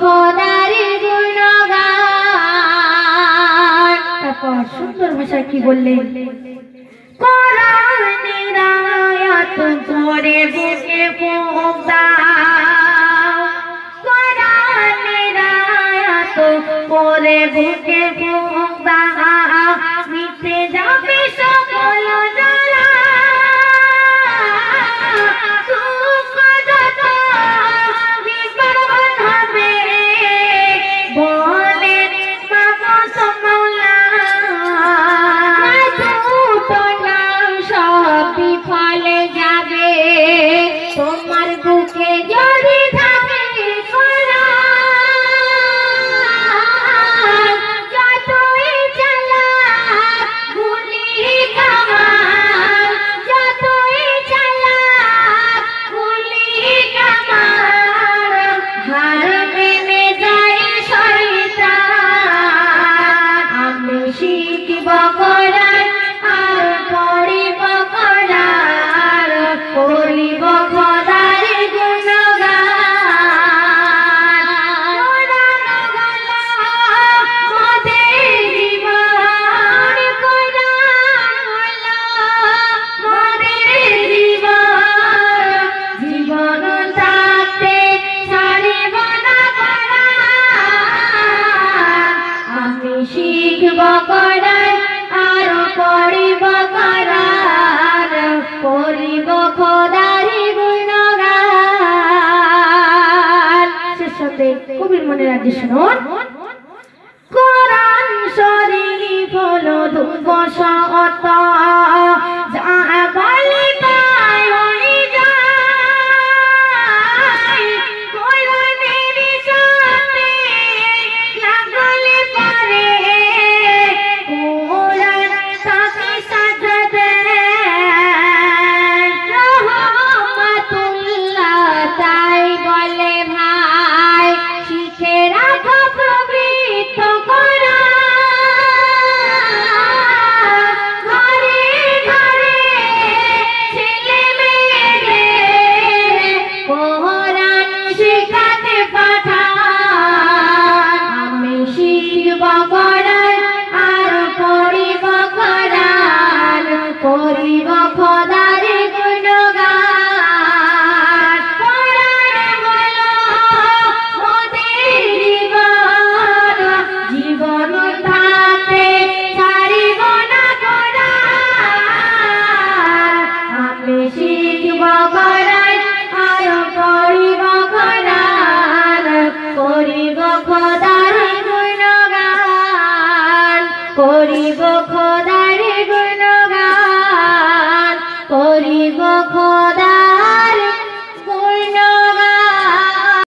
খোদারে গুণগান। সুন্দর ভাষায় কি বললেন কোরআনের আয়াত ধরে বুকে ফুক দাও। কোরআনের আয়াত করে বুকে ফুক দাও। বা করা যে শুনুন কোরআন শরীফ হলো দুবশ অতয় কৰিব খোদা